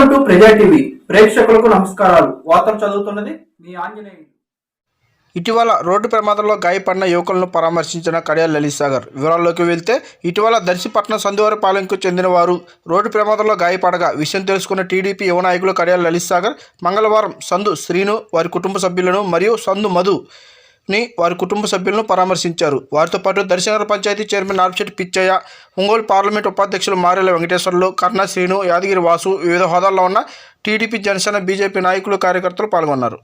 Welcome to ప్రజా TV ప్రేక్షకులకు నమస్కారాలు. వార్తలు చదువుతున్నది మీ ఆంజనేయులు. ఇటీవల రోడ్డు ప్రమాదంలో గాయపడిన యువకులను పరామర్శించిన కడియాల్ లలిత్ సాగర్ వివరాల్లోకి వెళ్తే ఇటీవల దర్శిపట్నం సందువారిపాలెంకు చెందిన వారు రోడ్డు ప్రమాదంలో గాయపడగా విషయం తెలుసుకున్న టీడీపీ యువ నాయకులు కడియాల్ లలిత్ సాగర్ మంగళవారం సందు శ్రీను వారి కుటుంబ సభ్యులను మరియు సందు మధు ని వారి కుటుంబ సభ్యులను పరామర్శించారు. వారితో పాటు దర్శనగర పంచాయతీ చైర్మన్ నార్పిశెట్టి పిచ్చయ్య ఒంగోలు పార్లమెంట్ ఉపాధ్యక్షులు మారెల వెంకటేశ్వర్లు కర్ణ శ్రీను యాదగిరి వాసు వివిధ హోదాల్లో ఉన్న టీడీపీ జనసేన బీజేపీ నాయకులు కార్యకర్తలు పాల్గొన్నారు.